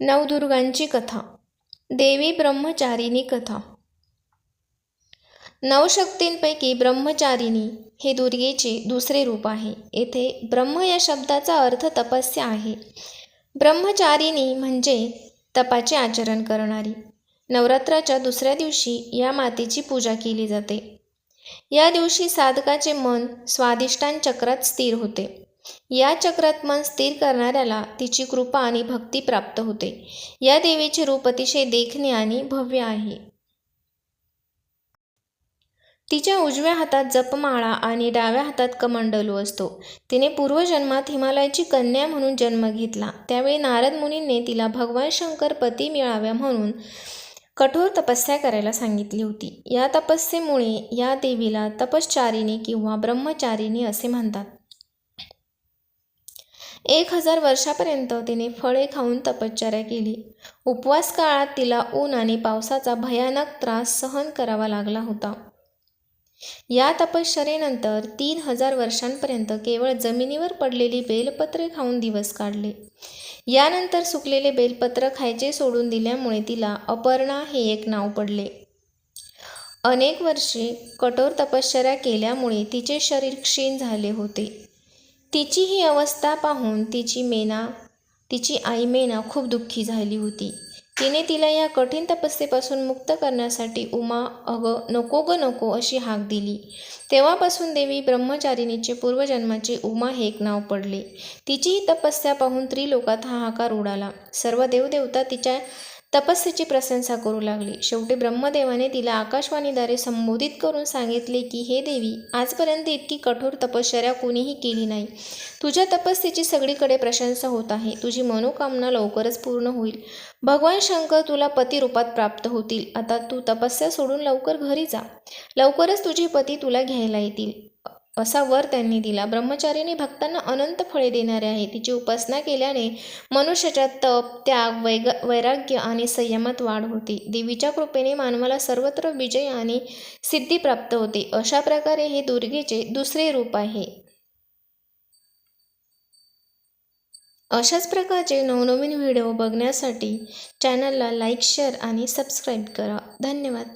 नवदुर्गांची कथा. देवी ब्रह्मचारिणी कथा. नवशक्तींपैकी ब्रह्मचारिणी हे दुर्गेचे दुसरे रूप आहे. येथे ब्रह्म या शब्दाचा अर्थ तपस्या आहे. ब्रह्मचारिणी म्हणजे तपाचे आचरण करणारी. नवरात्राच्या दुसऱ्या दिवशी या मातेची पूजा केली जाते. या दिवशी साधकाचे मन स्वादिष्टान चक्रात स्थिर होते. या चक्रात मन स्थिर करणाऱ्याला तिची कृपा आणि भक्ती प्राप्त होते. या देवीचे रूप अतिशय देखणे आणि भव्य आहे. तिच्या उजव्या हातात जपमाळा आणि डाव्या हातात कमंडलू असतो. तिने पूर्वजन्मात हिमालयाची कन्या म्हणून जन्म घेतला. त्यावेळी नारद मुनींनी तिला भगवान शंकर पती मिळाव्या म्हणून कठोर तपस्या करायला सांगितली होती. या तपस्येमुळे या देवीला तपश्चारिणी किंवा ब्रह्मचारिणी असे म्हणतात. एक हजार वर्षापर्यंत तिने फळे खाऊन तपश्चर्या केली. उपवास काळात तिला ऊन आणि पावसाचा भयानक त्रास सहन करावा लागला होता. या तपश्चर्येनंतर तीन हजार वर्षांपर्यंत केवळ जमिनीवर पडलेली बेलपत्रे खाऊन दिवस काढले. यानंतर सुकलेले बेलपत्र खायचे सोडून दिल्यामुळे तिला अपर्णा हे एक नाव पडले. अनेक वर्षे कठोर तपश्चर्या केल्यामुळे तिचे शरीर क्षीण झाले होते. तिची ही अवस्था पाहून तिची मेना तिची आई मेना खूप दुःखी झाली होती. तिने तिला या कठीण तपस्येपासून मुक्त करण्यासाठी उमा अग नको ग नको अशी हाक दिली. तेव्हापासून देवी ब्रह्मचारिणीचे पूर्वजन्माचे उमा हे एक नाव पडले. तिची ही तपस्या पाहून त्रिलोकात हाहाकार उडाला. सर्व देवदेवता तिच्या तपस्येची प्रशंसा करू लागली. शेवटी ब्रह्मदेवाने तिला आकाशवाणीद्वारे संबोधित करून सांगितले की हे देवी आजपर्यंत इतकी कठोर तपश्चर्या कोणीही केली नाही. तुझ्या तपस्येची सगळीकडे प्रशंसा होत आहे. तुझी मनोकामना लवकरच पूर्ण होईल. भगवान शंकर तुला पती रूपात प्राप्त होतील. आता तू तपस्या सोडून लवकर घरी जा. लवकरच तुझे पती तुला घ्यायला येतील. असा वर त्यांनी दिला. ब्रह्मचारिणी भक्तांना अनंत फळे देणारे आहे तिची उपासना केल्याने मनुष्याच्या तप त्याग वैग वैराग्य आणि संयमात वाढ होते. देवीच्या कृपेने मानवाला सर्वत्र विजय आणि सिद्धी प्राप्त होते. अशा प्रकारे हे दुर्गेचे दुसरे रूप आहे. अशाच प्रकारचे नवनवीन व्हिडिओ बघण्यासाठी चॅनलला लाईक शेअर आणि सबस्क्राईब करा. धन्यवाद.